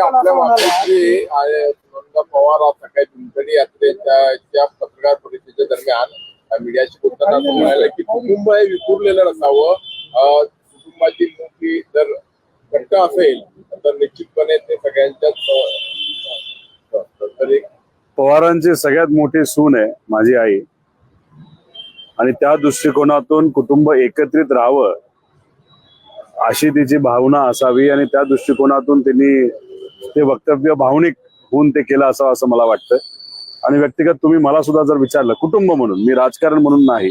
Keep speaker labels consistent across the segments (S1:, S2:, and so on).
S1: आपल्या पवार धुमकडी यात्रेच्या पत्रकार परिषदेच्या दरम्यान मीडियाशी बोलताना म्हणाले की कुटुंब हे विखुरलेलं नसावं. कुटुंबाची मोठी जर घट्ट असेल तर निश्चितपणे ते सगळ्यांच्याच
S2: पवारांची सगळ्यात मोठी सून आहे माझी आई. आणि त्या दृष्टिकोनातून कुटुंब एकत्रित राहावं अशी तिची भावना असावी आणि त्या दृष्टिकोनातून त्यांनी ते वक्तव्य भावनिक होऊन ते केलं असावं असं मला वाटतं आणि व्यक्तिगत तुम्ही मला सुद्धा जर विचारलं कुटुंब म्हणून मी राजकारण म्हणून नाही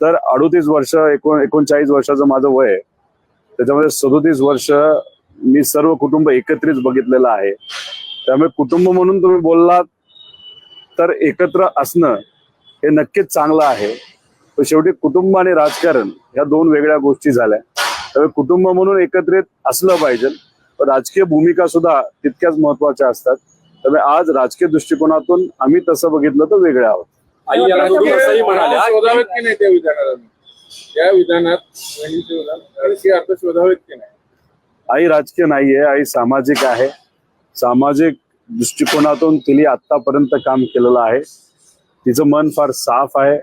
S2: तर अडोतीस वर्ष एकोण एकोणचाळीस वर्षाचं माझं वय आहे. त्याच्यामध्ये सदोतीस वर्ष मी सर्व कुटुंब एकत्रित बघितलेलं आहे. त्यामुळे कुटुंब म्हणून तुम्ही बोललात तर एकत्र असणं हे नक्कीच चांगलं आहे. पण शेवटी कुटुंब आणि राजकारण ह्या दोन वेगळ्या गोष्टी झाल्या. त्यामुळे कुटुंब म्हणून एकत्रित असलं पाहिजे. राजकीय भूमिका सुद्धा तितक्याच महत्त्वाच्या असतात. त्यामुळे आज राजकीय दृष्टिकोनातून आम्ही तसं बघितलं तर वेगळे आहोत.
S3: आई
S1: राजकीय
S2: नाहीये आई सामाजिक आहे. सामाजिक दृष्टिकोनातून तिने आतापर्यंत काम केलेलं आहे. तिचं मन फार साफ आहे.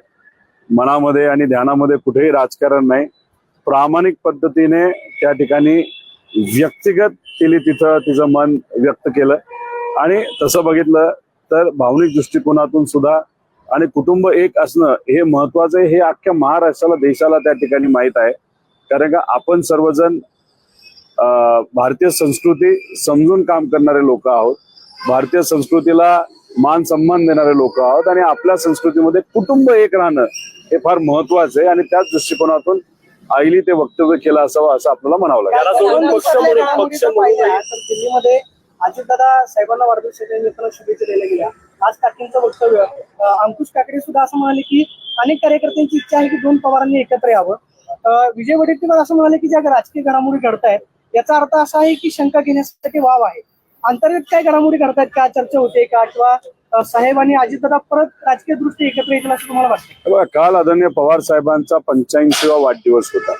S2: मनामध्ये आणि ध्यानामध्ये कुठेही राजकारण नाही. प्रामाणिक पद्धतीने त्या ठिकाणी व्यक्तिगत तिने तिथं तिचं मन व्यक्त केलं. आणि तसं बघितलं तर भावनिक दृष्टिकोनातून सुद्धा आणि कुटुंब एक असणं हे महत्वाचं आहे. हे अख्ख्या महाराष्ट्राला देशाला त्या ठिकाणी माहीत आहे. कारण का आपण सर्वजण भारतीय संस्कृती समजून काम करणारे लोक आहोत. भारतीय संस्कृतीला मान सन्मान देणारे लोक आहोत. आणि आपल्या संस्कृतीमध्ये कुटुंब एक राहणं हे फार महत्वाचं आहे. आणि त्याच दृष्टिकोनातून आईली ते वक्तव्य केलं असावं असं आपल्याला म्हणावं लागेल.
S4: अजितदादा साहेबांना वाढदिवसाच्या निमित्तानं शुभेच्छा दिल्या गेल्या. आज काकींचं वक्तव्य अंकुश काकडे सुद्धा असं म्हणाले की अनेक कार्यकर्त्यांची इच्छा आहे की दोन पवारांनी एकत्र यावं. विजय वडेट्टीवार असं म्हणाले की ज्या राजकीय घडामोडी घडतायत याचा अर्थ असा आहे की शंका घेण्यासाठी वाव आहे. अंतर्गत काय घडामोडी घडतायत का चर्चा होते का? किंवा साहेब आणि अजितदादा परत राजकीय दृष्टी एकत्र येतील असं तुम्हाला वाटतं
S2: बघा काल आदरणीय पवार साहेबांचा पंच्याऐंशीवा वाढदिवस होता.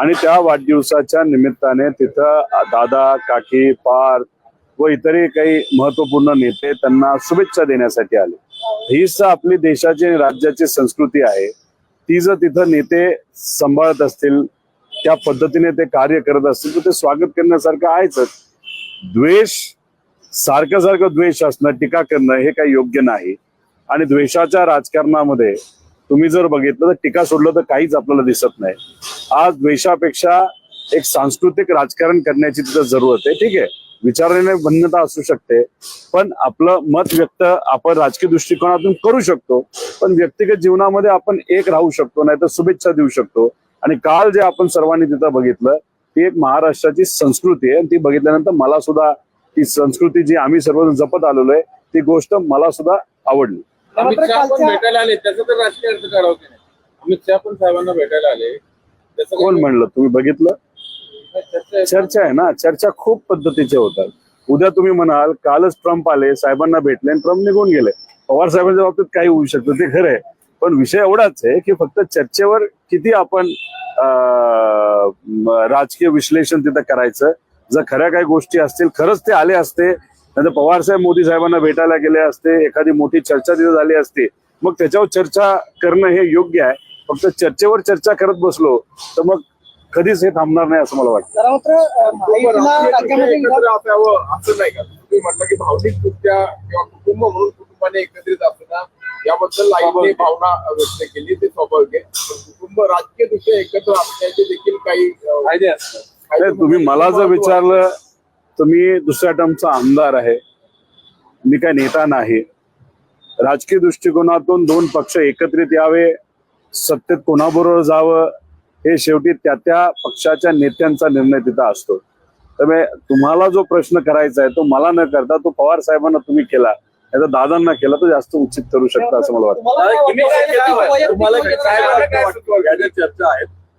S2: आणि त्या वाढदिवसाच्या निमित्ताने तिथं दादा काकी पार व इतरही काही महत्त्वपूर्ण नेते त्यांना शुभेच्छा देण्यासाठी आले. हीच आपली देशाची आणि राज्याची संस्कृती आहे. ती जर तिथं नेते सांभाळत असतील त्या पद्धतीने ते कार्य करत असतील तर ते स्वागत करण्यासारखं आहेच. द्वेष सारखं सारखं द्वेष असणं टीका करणं हे काही योग्य नाही. आणि द्वेषाच्या राजकारणामध्ये तुम्ही जर बघितलं तर टीका सोडलं तर काहीच आपल्याला दिसत नाही. आज द्वेषापेक्षा एक सांस्कृतिक राजकारण करण्याची तिथं जरूरत आहे. ठीक आहे. विचाराने भिन्नता असू शकते. पण आपलं मत व्यक्त आपण राजकीय दृष्टिकोनातून करू शकतो. पण व्यक्तिगत जीवनामध्ये आपण एक राहू शकतो नाही तर शुभेच्छा देऊ शकतो. आणि काल जे आपण सर्वांनी तिथं बघितलं ती एक महाराष्ट्राची संस्कृती आहे. आणि ती बघितल्यानंतर मला सुद्धा ती संस्कृती जी आम्ही सर्वजण जपत आलेलो आहे ती गोष्ट मला सुद्धा आवडली.
S1: अमित
S4: मात्र
S1: शहा पण भेटायला आले त्याचा तर राजकीय अर्थ काढावं की नाही? अमित शहा पण साहेबांना भेटायला आले. त्याचं
S2: कोण म्हणलं? तुम्ही बघितलं?
S1: चर्चा आहे.
S2: चर्चा आहे ना? चर्चा खूप पद्धतीच्या होतात. उद्या तुम्ही म्हणाल कालच ट्रम्प आले साहेबांना भेटले आणि ट्रम्प निघून गेले. पवार साहेबांच्या बाबतीत काही होऊ शकतं ते खरं आहे. पण विषय एवढाच आहे की फक्त चर्चेवर किती आपण अं, म, राजकीय विश्लेषण तिथं करायचं जर खऱ्या काही गोष्टी असतील खरंच ते आले असते नंतर पवार साहेब मोदी साहेबांना भेटायला गेले असते एखादी मोठी चर्चा तिथे झाली असती मग त्याच्यावर चर्चा करणं हे योग्य आहे. फक्त चर्चेवर चर्चा करत बसलो तर मग कधीच हे थांबणार नाही असं मला वाटतं.
S1: असं नाही का? तुम्ही म्हटलं की भावनिक दृष्ट्या किंवा कुटुंब म्हणून कुटुंबाने एकत्रित असणं याबद्दल आईने भावना व्यक्त केली ते स्वाभाविक आहे. कुटुंब राजकीय दृष्ट्या एकत्र असण्याचे देखील काही
S3: फायदे असतात.
S2: तुम्ही मला जर विचारलं तर मी दुसऱ्या टर्मचा आमदार आहे. मी काय नेता नाही. राजकीय दृष्टिकोनातून दोन पक्ष एकत्रित यावे सत्तेत कोणाबरोबर जावं हे शेवटी त्या त्या पक्षाच्या नेत्यांचा निर्णय तिथं असतो. त्यामुळे तुम्हाला जो प्रश्न करायचा आहे तो मला न करता तो पवार साहेबांना तुम्ही केला. याचा दादांना केला तर जास्त उचित करू शकता असं मला वाटतं.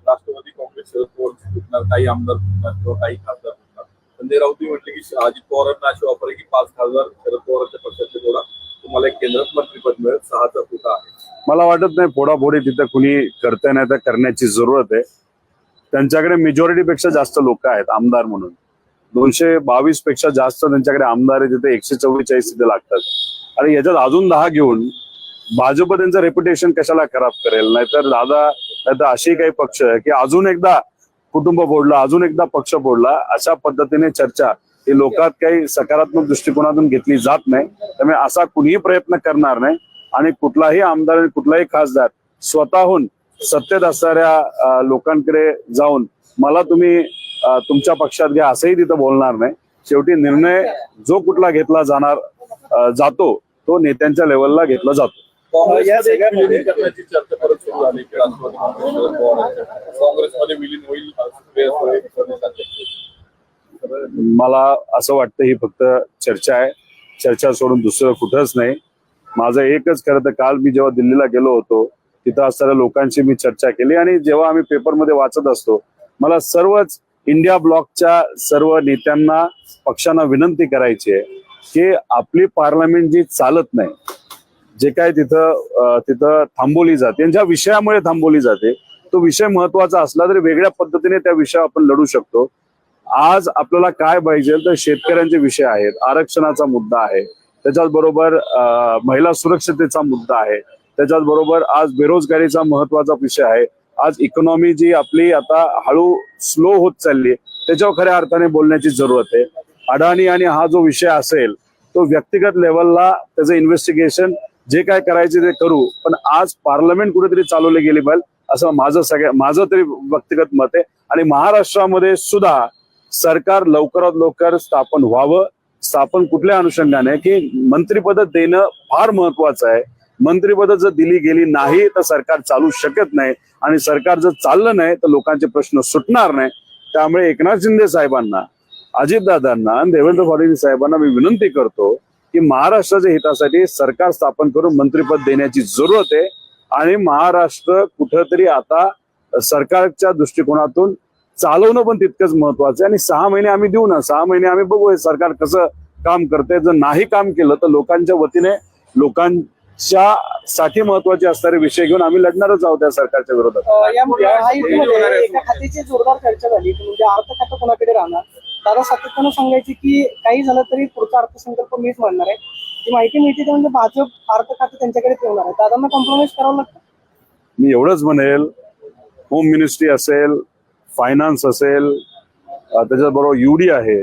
S1: राष्ट्रवादी काँग्रेस शरद पवार फुटणार? काही आमदार फुटणार किंवा काही खासदार फुटणार? संजय राऊत म्हटले की अजित पवारांना अशी ऑफर आहे की पाच खासदार शरद पवारांच्या पक्षाचे जोडा. तुम्हाला एक केंद्रात मंत्रीपद मिळेल. सहाचा फुटा आहे.
S2: मला वाटत नाही फोडाफोडी तिथं कुणी करते नाही तर करण्याची जरूरत आहे. त्यांच्याकडे मेजॉरिटीपेक्षा जास्त लोक आहेत आमदार म्हणून. दोनशे बावीसपेक्षा जास्त त्यांच्याकडे आमदार आहे तिथे एकशे चव्वेचाळीस तिथे लागतात. आणि याच्यात अजून दहा घेऊन भाजप त्यांचं रेप्युटेशन कशाला खराब करेल? नाहीतर दादा नाहीतर अशी काही पक्ष आहे की अजून एकदा कुटुंब फोडलं अजून एकदा पक्ष फोडला अशा पद्धतीने चर्चा ही लोकात काही सकारात्मक दृष्टिकोनातून घेतली जात नाही. त्यामुळे असा कुणीही प्रयत्न करणार नाही. आणि कुठलाही आमदार आणि कुठलाही खासदार स्वतःहून सत्तेत असणाऱ्या लोकांकडे जाऊन मला तुम्ही तुमच्या पक्षात घ्या असंही तिथं बोलणार नाही. शेवटी निर्णय जो कुठला घेतला जाणार जातो तो नेत्यांच्या लेवलला घेतला जातो.
S1: काँग्रेसमध्ये एक विलीन करण्याची चर्चा परत सुरू झाली की राष्ट्रवादी काँग्रेस शरद पवारांच्या काँग्रेसमध्ये विलीन होईल सुप्रिया सुळे प्रदेशाध्यक्ष.
S2: मला असं वाटतं ही फक्त चर्चा आहे चर्चा सोडून दुसरं कुठंच नाही माझं एकच खरं तर काल मी जेव्हा दिल्लीला गेलो होतो तिथं असणाऱ्या लोकांशी मी चर्चा केली आणि जेव्हा आम्ही पेपरमध्ये वाचत असतो मला सर्वच इंडिया ब्लॉकच्या सर्व नेत्यांना पक्षांना विनंती करायची आहे की आपली पार्लमेंट जी चालत नाही जे काय तिथं तिथं थांबवली जाते आणि ज्या विषयामुळे थांबवली जाते तो विषय महत्त्वाचा असला तरी वेगळ्या पद्धतीने त्या विषयावर आपण लढू शकतो. आज आपल्याला काय पाहिजे तर शेतकऱ्यांचे विषय आहेत आरक्षणाचा मुद्दा आहे त्याच्याच बरोबर महिला सुरक्षतेचा मुद्दा आहे त्याच्याच बरोबर आज बेरोजगारीचा महत्त्वाचा विषय आहे आज इकॉनॉमी जी आपली आता हळू स्लो होत चालली त्याच्यावर खऱ्या अर्थाने बोलण्याची जरूरत आहे. अडाणी आणि हा जो विषय असेल तो व्यक्तिगत लेवलला त्याचं इन्व्हेस्टिगेशन जे काय करायचे ते करू. पण आज पार्लमेंट कुठेतरी चालवले गेली पाहिजे असं माझं सगळ्या माझं तरी व्यक्तिगत मत आहे. आणि महाराष्ट्रामध्ये सुद्धा सरकार लवकरात लवकर स्थापन व्हावं स्थापन कुठल्या अनुषंगाने की मंत्रिपद देणं फार महत्वाचं आहे. मंत्रिपद जर दिली गेली नाही तर सरकार चालू शकत नाही. आणि सरकार जर चाललं नाही तर लोकांचे प्रश्न सुटणार नाही. त्यामुळे एकनाथ शिंदे साहेबांना अजितदादांना आणि देवेंद्र फडणवीस साहेबांना मी विनंती करतो की महाराष्ट्राच्या हितासाठी सरकार स्थापन करून मंत्रिपद देण्याची जरूरत आहे आणि महाराष्ट्र कुठंतरी आता सरकारच्या दृष्टिकोनातून चालवणं पण तितकंच महत्वाचं आहे आणि सहा महिने आम्ही देऊ ना सहा महिने आम्ही बघू सरकार कसं काम करते जर नाही काम केलं तर लोकांच्या वतीने लोकांच्या साठी महत्त्वाचे असणारे विषय घेऊन आम्ही लढणारच आहोत त्या सरकारच्या विरोधात
S4: दादा सातत्यानं सांगायचे की काही झालं तरी पुढचा अर्थसंकल्प मीच मांडणार आहे. जी माहिती मिळते ते म्हणजे भाजप अर्थ खातं त्यांच्याकडे ठेवणार आहे. दादांना कॉम्प्रोमाइज करावं लागतं?
S2: मी एवढंच म्हणेल होम मिनिस्ट्री असेल फायनान्स असेल त्याच्याबरोबर युडी आहे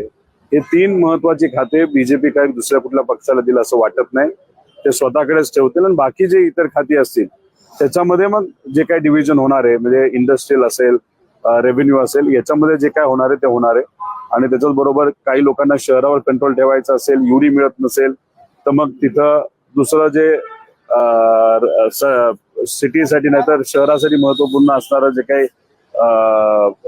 S2: हे तीन महत्वाची खाते बीजेपी काही दुसऱ्या कुठल्या पक्षाला दिलं असं वाटत नाही. ते स्वतःकडेच ठेवतील आणि बाकी जे इतर खाती असतील त्याच्यामध्ये मग जे काही डिव्हिजन होणार आहे म्हणजे इंडस्ट्रियल असेल रेव्हेन्यू असेल याच्यामध्ये जे काय होणार आहे ते होणार आहे. आणि त्याच्याच बरोबर काही लोकांना शहरावर कंट्रोल ठेवायचा असेल युरी मिळत नसेल तर मग तिथं दुसरं जे सिटीसाठी नाही तर शहरासाठी महत्त्वपूर्ण असणारं जे काही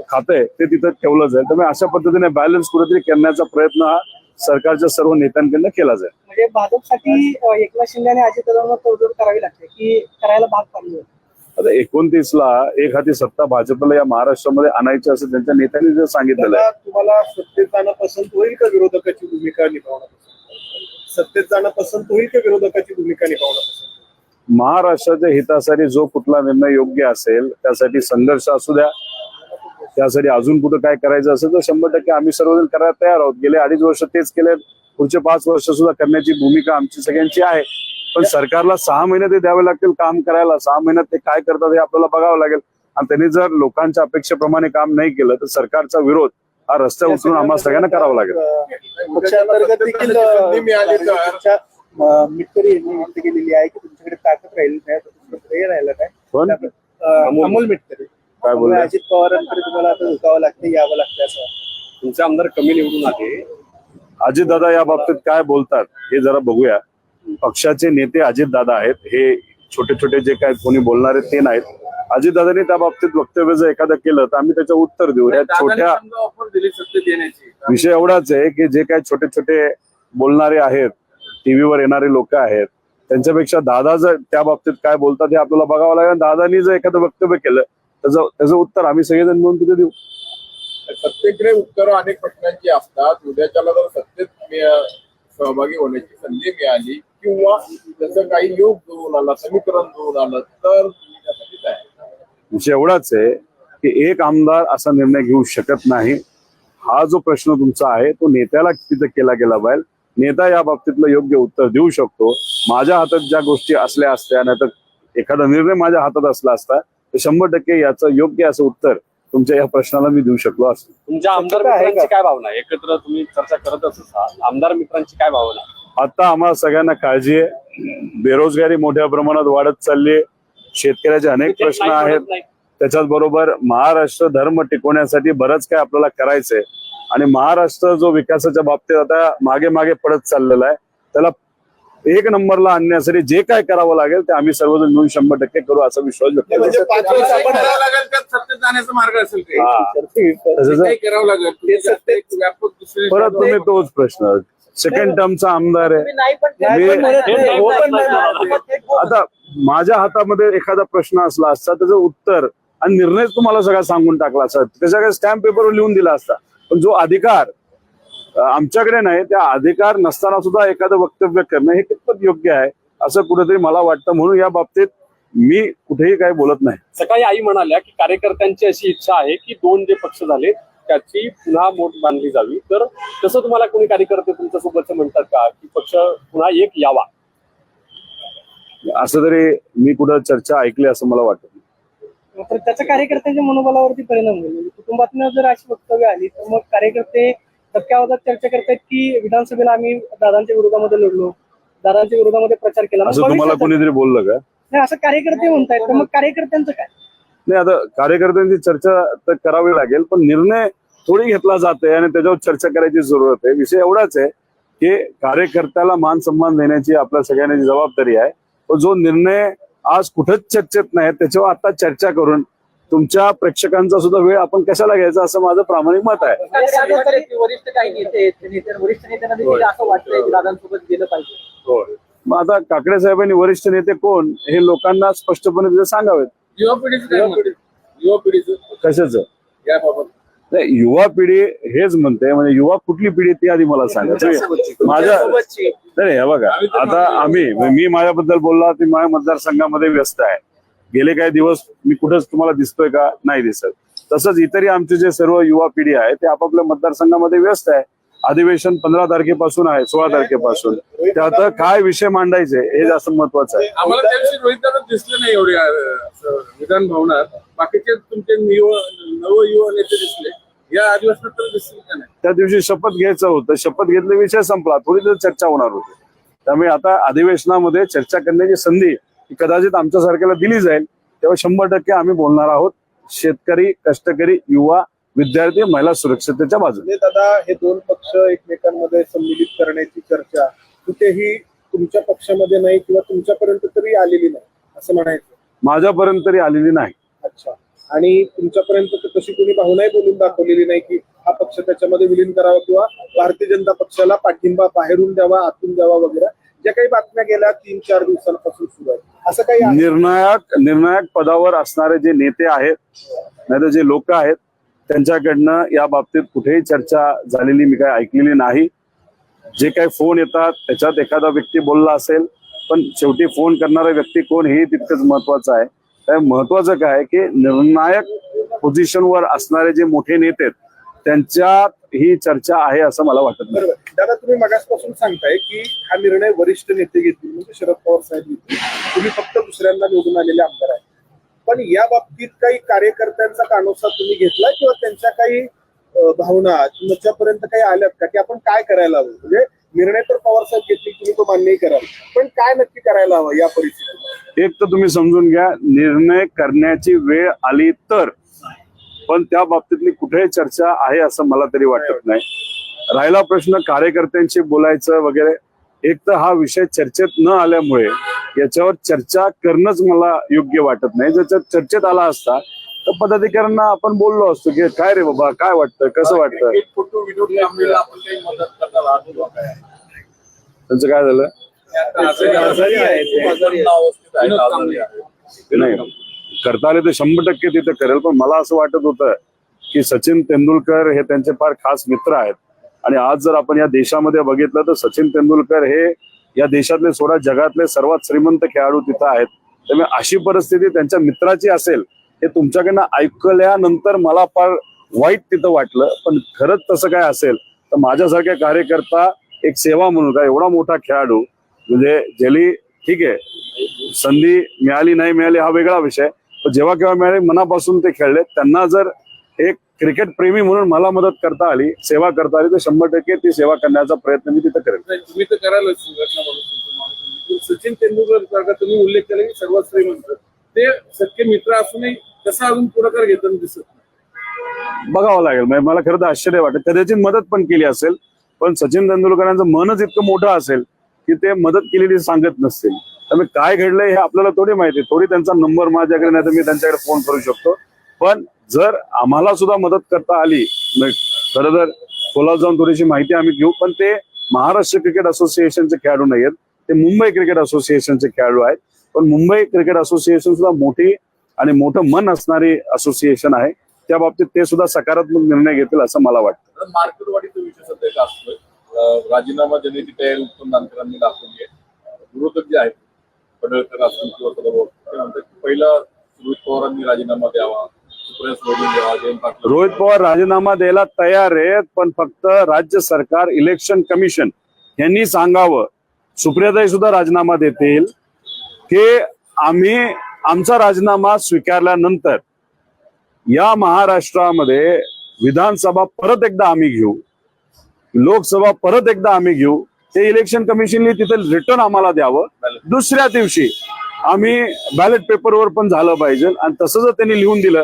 S2: खातं आहे ते तिथं ठेवलं जाईल. त्यामुळे अशा पद्धतीने बॅलन्स कुठेतरी करण्याचा प्रयत्न हा सरकारच्या सर्व नेत्यांकडनं केला जाईल.
S4: म्हणजे भाजपसाठी एकनाथ शिंदे आणि अजित करावी लागते की करायला भाग पाडली
S2: आता एकोणतीस ला एक हाती सत्ता भाजपला या महाराष्ट्रामध्ये आणायची असं त्यांच्या नेत्यांनी जे सांगितलेलं आहे.
S5: तुम्हाला सत्तेत जाणं पसंत होईल का विरोधकाची भूमिका निभावणं? सत्तेत जाणं पसंत होईल का विरोधकाची भूमिका निभावणं?
S2: महाराष्ट्राच्या हितासाठी जो कुठला निर्णय योग्य असेल त्यासाठी संघर्ष असू द्या. त्यासाठी अजून कुठं काय करायचं असेल तर शंभर टक्के आम्ही सर्वजण करायला तयार आहोत. गेले अडीच वर्ष तेच केले पुढचे पाच वर्ष सुद्धा करण्याची भूमिका आमची सगळ्यांची आहे. पण सरकारला सहा महिने ते द्यावे लागतील काम करायला. सहा महिन्यात ते काय करतात हे आपल्याला बघावं लागेल. आणि त्यांनी जर लोकांच्या अपेक्षेप्रमाणे काम नाही केलं तर सरकारचा विरोध हा रस्त्यावर उतरून आम्हाला सगळ्यांना करावा लागेल.
S5: पक्षांतर्गत देखील मिटकरी यांनी व्यक्त केलेली आहे की तुमच्याकडे ताकद राहिली नाही हे राहिलं नाही. अमोल मिटकरी
S2: काय बोलले?
S5: अजित पवारांकडे तुम्हाला आता झुकावं लागतं यावं लागतं असं
S3: तुमचे आमदार कमी निवडून आले.
S2: अजितदादा या बाबतीत काय बोलतात हे जरा बघूया. पक्षाचे नेते अजितदादा आहेत. हे छोटे छोटे जे काय कोणी बोलणारे ते नाहीत. अजितदादांनी त्या बाबतीत वक्तव्य जर एखादं केलं तर आम्ही त्याचं उत्तर देऊ. या छोट्या विषय एवढाच आहे की जे काही छोटे छोटे बोलणारे आहेत टीव्हीवर येणारे लोक आहेत त्यांच्यापेक्षा दादा जर त्या बाबतीत काय बोलतात हे आपल्याला बघावं लागेल. दादानी जर एखादं वक्तव्य केलं त्याचं त्याचं उत्तर आम्ही सगळेजण मिळून तिथे देऊ.
S1: सत्तेकडे उत्तरं अनेक प्रश्नांची असतात. उद्याच्याला जर सत्तेत सहभागी होण्याची संधी मिळाली किंवा त्याचं काही योग जुळून आला समीकरण जुळून आलं तर तुम्ही त्यासाठी तयार
S2: विषय एवढाच आहे की एक आमदार असा निर्णय घेऊ शकत नाही हा जो प्रश्न तुमचा आहे तो नेत्याला तिथं केला गेला पाहिजे नेता या बाबतीतलं योग्य उत्तर देऊ शकतो माझ्या हातात ज्या गोष्टी असल्या असत्या नाही तर एखादा निर्णय माझ्या हातात असला असता तर शंभर टक्के याचं योग्य असं उत्तर तुमच्या या प्रश्नाला मी देऊ शकलो असतो
S3: तुमच्या आमदार मित्रांची? काय भावना? एकत्र तुम्ही चर्चा करतच असाल आमदार मित्रांची काय भावना?
S2: आता आम्हाला सगळ्यांना काळजी आहे. बेरोजगारी मोठ्या प्रमाणात वाढत चालली आहे. शेतकऱ्याचे अनेक प्रश्न आहेत. त्याच्याच बरोबर महाराष्ट्र धर्म टिकवण्यासाठी बरंच काय आपल्याला करायचंय आणि महाराष्ट्र जो विकासाच्या बाबतीत आता मागे मागे पडत चाललेला आहे त्याला एक नंबरला आणण्यासाठी जे काय करावं लागेल ते आम्ही सर्वजण मिळून शंभर टक्के करू असा विश्वास व्यक्त करतो.
S5: म्हणजे पाच वर्ष आपण
S1: करावं लागेल त्यात सत्तेत जाण्याचा मार्ग असेल ते
S2: हा. तसंच
S1: काही करावं लागेल. तुम्ही त्यात एक व्यापक दुसरे
S2: परत तुम्ही तोच प्रश्न. सेकंड टर्मचा आमदार आहे. आता माझ्या हातामध्ये एखादा प्रश्न असला असता त्याचं उत्तर आणि निर्णय तुम्हाला सगळा सांगून टाकला असता त्याच्या स्टॅम्प पेपरवर लिहून दिला असता. पण जो अधिकार आमच्याकडे नाही त्या अधिकार नसताना सुद्धा एखादं वक्तव्य करणं हे कितपत योग्य आहे असं कुठेतरी मला वाटतं. म्हणून या बाबतीत मी कुठेही काही बोलत नाही.
S3: सकाळी आई म्हणाल्या की कार्यकर्त्यांची अशी इच्छा आहे की दोन जे पक्ष झाले त्याची पुन्हा मोठ बांधली जावी. तर तसं तुम्हाला कोणी कार्यकर्ते तुमच्या सोबतचे म्हणतात का? की पक्ष पुन्हा एक यावा?
S2: असं तरी मी कुठं चर्चा ऐकली असं मला वाटत नाही.
S4: तर त्याचा कार्यकर्त्यांच्या मनोबलावरती परिणाम होईल. म्हणजे कुटुंबातनं जर अशी वक्तव्य आली तर मग कार्यकर्ते धक्क्यावादात चर्चा करतात की विधानसभेला आम्ही दादांच्या विरोधामध्ये लढलो दादांच्या विरोधामध्ये प्रचार केला. मग
S2: असं तुम्हाला
S4: भविष्यात-
S2: कोणीतरी बोललं का?
S4: नाही असं कार्यकर्ते म्हणतायत तर मग कार्यकर्त्यांचं काय?
S2: नाही आता कार्यकर्त्यांची चर्चा तर करावी लागेल पण निर्णय थोडी घेतला जाते आणि त्याच्यावर चर्चा करायची जरूरत आहे. विषय एवढाच आहे की कार्यकर्त्याला मान सन्मान देण्याची आपल्या सगळ्यांची जबाबदारी आहे तो जो निर्णय आज कुठंच चर्चेत नाही त्याच्यावर आता चर्चा करून तुमच्या प्रेक्षकांचा सुद्धा वेळ आपण कशाला घ्यायचा असं माझं प्रामाणिक मत आहे. मग आता काकडे साहेबांनी वरिष्ठ नेते कोण हे लोकांना स्पष्टपणे तिथे सांगावेत.
S1: युवा पिढीचं.
S2: कशाचं?
S1: याबाबत.
S2: नाही युवा पिढी हेच म्हणते म्हणजे युवा कुठली पिढी ती आधी मला सांगा. माझ्या नाही हे बघा आता आम्ही मी माझ्याबद्दल बोलला की माझ्या मतदारसंघामध्ये व्यस्त आहे. गेले काही दिवस मी कुठंच तुम्हाला दिसतोय का? नाही दिसत. तसंच इतरही आमचे जे सर्व युवा पिढी आहे ते आपापल्या मतदारसंघामध्ये व्यस्त आहे. अधिवेशन पंधरा तारखेपासून आहे सोळा तारखेपासून. त्यात काय विषय मांडायचे हे जास्त महत्वाचं आहे.
S1: आम्हाला त्या दिवशी रोहित दादा दिसले नाही एवढे विधान भवनात. बाकीचे तुमचे युवा नव युवा नेते दिसले. या अधिवेशनात तर दिसले का नाही?
S2: त्या दिवशी शपथ घ्यायचं होतं. शपथ घेतले विषय संपला. थोडी तर चर्चा होणार होती. त्यामुळे आता अधिवेशनामध्ये चर्चा करण्याची संधी कदाचित आमच्या सारख्याला दिली जाईल. तेव्हा शंभर टक्के आम्ही बोलणार आहोत. शेतकरी कष्टकरी युवा विद्यार्थी महिला सुरक्षतेच्या बाजूने.
S5: म्हणजे दादा हे दोन पक्ष एकमेकांमध्ये सम्मिलित करण्याची चर्चा कुठेही तुमच्या पक्षामध्ये नाही किंवा तुमच्यापर्यंत तरी आलेली नाही असं म्हणायचं.
S2: माझ्यापर्यंत तरी आलेली नाही.
S5: अच्छा. आणि तुमच्यापर्यंत तशी कोणी भावनाही बोलून दाखवलेली नाही की हा पक्ष त्याच्यामध्ये विलीन करावा किंवा भारतीय जनता पक्षाला पाठिंबा बाहेरून द्यावा आतून द्यावा वगैरे. ज्या काही बातम्या गेल्या तीन चार दिवसांपासून सुरू आहेत. असं काही?
S2: निर्णायक निर्णायक पदावर असणारे जे नेते आहेत नाही जे लोक आहेत त्यांच्याकडनं या बाबतीत कुठेही चर्चा झालेली मी काही ऐकलेली नाही. जे काही फोन येतात त्याच्यात एखादा व्यक्ती बोलला असेल पण शेवटी फोन करणारा व्यक्ती कोण हे तितकंच महत्वाचं आहे. त्या महत्वाचं काय की निर्णायक पोझिशनवर असणारे जे मोठे नेते आहेत त्यांच्यात ही चर्चा आहे असं मला वाटत नाही.
S5: दादा तुम्ही मगासपासून सांगताय की हा निर्णय वरिष्ठ नेते घेतील म्हणजे शरद पवार साहेब घेतील. तुम्ही फक्त दुसऱ्यांदा निवडून आलेले आमदार आहे पण या बाबतीत काही कार्यकर्त्यांचा कानोसा तुम्ही घेतला किंवा त्यांच्या काही भावना तुमच्यापर्यंत काही आल्यात का? की आपण काय करायला हवं? म्हणजे निर्णय तर पवार साहेब घेतली तुम्ही तो मान्यही कराल. पण काय नक्की करायला हवं या परिस्थितीत?
S2: एक तर तुम्ही समजून घ्या निर्णय करण्याची वेळ आली तर. पण त्या बाबतीतली कुठेही चर्चा आहे असं मला तरी वाटत नाही. राहिला प्रश्न कार्यकर्त्यांशी बोलायचं वगैरे एक तर हा विषय चर्चेत न आल्यामुळे याच्यावर चर्चा करणंच मला योग्य वाटत नाही. जर चर्चेत आला असता तर पदाधिकाऱ्यांना आपण बोललो असतो की काय रे बाबा काय वाटतं कसं वाटतं
S1: एक फोटो व्हिडिओ कामगिरीला आपण काही मदत करणार. आहोत. का काय?
S2: त्यांचं काय झालं. नाही. करता आले तर शंभर टक्के तिथे करेल पण मला असं वाटत होतं की सचिन तेंडुलकर हे त्यांचे फार खास मित्र आहेत. आणि आज जर आपण या देशामध्ये बघितलं तर सचिन तेंडुलकर हे या देशातले सोडा जगातले सर्वात श्रीमंत खेळाडू तिथं आहेत. त्यामुळे अशी परिस्थिती त्यांच्या मित्राची असेल हे तुमच्याकडनं ऐकल्यानंतर मला फार वाईट तिथं वाटलं. पण खरंच तसं काय असेल तर माझ्यासारख्या कार्यकर्ता एक सेवा म्हणून काय एवढा मोठा खेळाडू म्हणजे ज्याली ठीक आहे संधी मिळाली नाही मिळाली हा वेगळा विषय. पण जेव्हा केव्हा मिळाली मनापासून ते खेळले त्यांना जर एक क्रिकेट प्रेमी म्हणून मला मदत करता आली सेवा करता आली तर शंभर टक्के ती सेवा करण्याचा प्रयत्न मी तिथं करेल.
S5: तुम्ही तर करायला संघटना म्हणून तुमचं माणूस. पण सचिन तेंडुलकर सारखा तुम्ही उल्लेख केला की सर्वात श्रीमंत ते सख्खे मित्र असूनही कसा अजून पुढाकार घेताना दिसत
S2: बघावं लागेल म्हणजे मला खरं तर आश्चर्य वाटत. कदाचित मदत पण केली असेल पण सचिन तेंडुलकरांचं मनच इतकं मोठं असेल की ते मदत केलेली सांगत नसतील. त्यामुळे काय घडलंय हे आपल्याला थोडी माहिती. थोडी त्यांचा नंबर माझ्याकडे नाही तर मी त्यांच्याकडे फोन करू शकतो. पण जर आम्हाला सुद्धा मदत करता आली खरं तर खोला जाऊन थोडीशी माहिती आम्ही घेऊ पण ते महाराष्ट्र क्रिकेट असोसिएशनचे खेळाडू नाही आहेत ते मुंबई क्रिकेट असोसिएशनचे खेळाडू आहेत. पण मुंबई क्रिकेट असोसिएशन सुद्धा मोठी आणि मोठं मन असणारी असोसिएशन आहे. त्या बाबतीत ते सुद्धा सकारात्मक निर्णय घेतील असं मला वाटतं.
S1: मार्केटवाडीचा विषय सध्या असतोय. राजीनामा देण्याची तयारी उत्तम नानकरांनी दाखवली आहे. विरोधक जे आहेत पडळकर असतील किंवा पहिला रोहित पवारांनी राजीनामा द्यावा.
S2: रोहित पवार राजीनामा द्यायला तयार आहेत पण फक्त राज्य सरकार इलेक्शन कमिशन यांनी सांगावं. सुप्रियाताई सुद्धा राजीनामा देतील. की आम्ही आमचा राजीनामा स्वीकारल्यानंतर या महाराष्ट्रामध्ये विधानसभा परत एकदा आम्ही घेऊ लोकसभा परत एकदा आम्ही घेऊ ते इलेक्शन कमिशनने तिथे रिटर्न आम्हाला द्यावं. दुसऱ्या दिवशी आम्ही बॅलेट पेपरवर पण झालं पाहिजे आणि तसं जर त्यांनी लिहून दिलं.